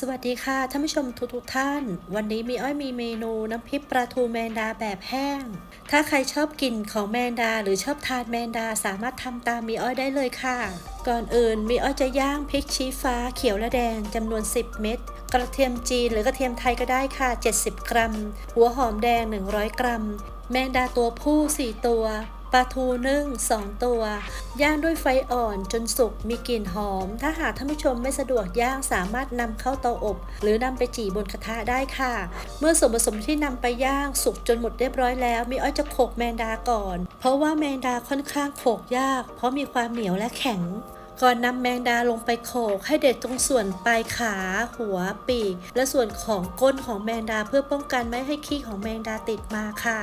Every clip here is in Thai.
สวัสดีค่ะท่านผู้ชมทุกๆท่าน วันนี้มีอ้อยมีเมนูน้ำพริกปลาทูแมงดาแบบแห้ง ถ้าใครชอบกินของแมงดา หรือชอบทานแมงดาสามารถทำตามมีอ้อยได้เลยค่ะ ก่อนอื่นมีอ้อยจะย่างพริกชี้ฟ้าเขียวและแดงจำนวน 10 เม็ดกระเทียมจีนหรือกระเทียมไทยก็ได้ค่ะ 70 กรัม หัวหอมแดง 100 กรัม แมงดาตัวผู้ 4 ตัว ลาทูนึ่ง 2 ตัว ย่างด้วยไฟอ่อนจนสุกมีกลิ่นหอม ถ้าหากท่านผู้ชมไม่สะดวกย่างสามารถนำเข้าเตาอบ หรือนำไปจี่บนกระทะได้ค่ะ เมื่อส่วนผสมที่นำไปย่างสุกจนหมดเรียบร้อยแล้ว มีอ้อยจะโขกแมงดาก่อน เพราะว่าแมงดาค่อนข้างโขกยาก เพราะมีความเหนียวและแข็งก่อนนำแมงดาลงไปโขกให้เด็ดตรงส่วนปลายขา หัว ปีก และส่วนของก้นของแมงดาเพื่อป้องกันไม่ให้ขี้ของแมงดาติดมาค่ะ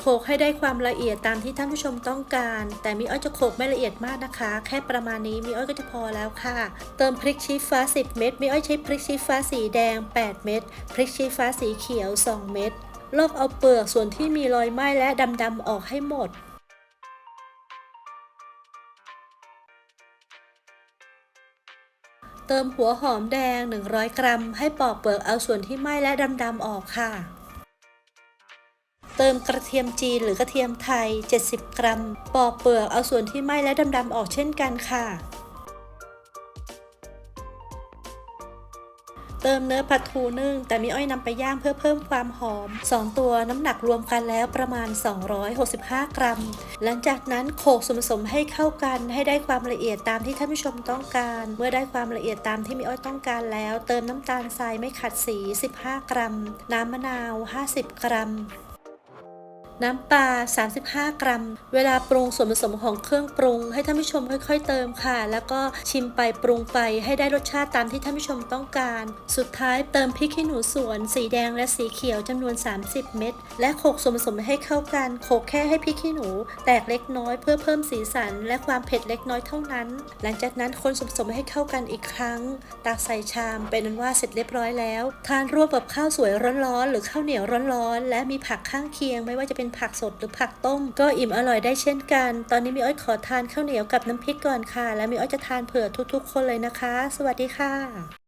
โขลกให้ได้ความละเอียดตามที่ท่านผู้ชมต้องการ แต่มีอ้อยจะโขลกไม่ละเอียดมากนะคะ แค่ประมาณนี้มีอ้อยก็จะพอแล้วค่ะ เติมพริกชี้ฟ้า 10 เม็ดมีอ้อยใช้พริกชี้ฟ้าสีแดง 8 เม็ดพริกชี้ฟ้าสีเขียว 2 เม็ดลอกเอาเปลือกส่วนที่มีรอยไหม้และดำๆออกให้หมดเติมหัวหอมแดง 100 กรัม ให้ปอกเปลือกเอาส่วนที่ไหม้และดำๆออกค่ะ เติมกระเทียมจีนหรือกระเทียมไทย 70 กรัม ปอกเปลือกเอาส่วนที่ไหม้และดำๆออกเช่นกันค่ะ เติมเนื้อปลาทูนึ่ง แต่มีอ้อยนำไปย่างเพื่อเพิ่มความหอม 2 ตัวน้ำหนักรวมกันแล้วประมาณ 265 กรัม หลังจากนั้นโขลกส่วนผสมให้เข้ากันให้ได้ความละเอียดตามที่ท่านผู้ชมต้องการ เมื่อได้ความละเอียดตามที่มีอ้อยต้องการแล้ว เติมน้ำตาลทรายไม่ขัดสี 15 กรัม น้ำมะนาว 50 กรัม น้ำปลา 35 กรัม เวลาปรุงส่วนผสมของเครื่องปรุง ให้ท่านผู้ชมค่อยๆ เติมค่ะ แล้วก็ชิมไปปรุงไปให้ได้รสชาติตามที่ท่านผู้ชมต้องการ สุดท้ายเติมพริกขี้หนูสวน สีแดงและสีเขียวจำนวน 30 เม็ด และโขลกส่วนผสมให้เข้ากัน โขลกแค่ให้พริกขี้หนู แตกเล็กน้อยเพื่อเพิ่มสีสัน และความเผ็ดเล็กน้อยเท่านั้น หลังจากนั้นคนส่วนผสมให้เข้ากันอีกครั้ง ตักใส่ชามเป็นนั้นว่าเสร็จเรียบร้อยแล้ว ทานร่วมกับข้าวสวยร้อนๆหรือข้าวเหนียวร้อนๆและมีผักข้างเคียงไม่ว่าจะเป็นผักสดหรือผักต้ม ก็อิ่มอร่อยได้เช่นกัน ตอนนี้มีอ้อยขอทานข้าวเหนียวกับน้ำพริกก่อนค่ะ และมีอ้อยจะทานเผื่อทุกๆ คนเลยนะคะ สวัสดีค่ะ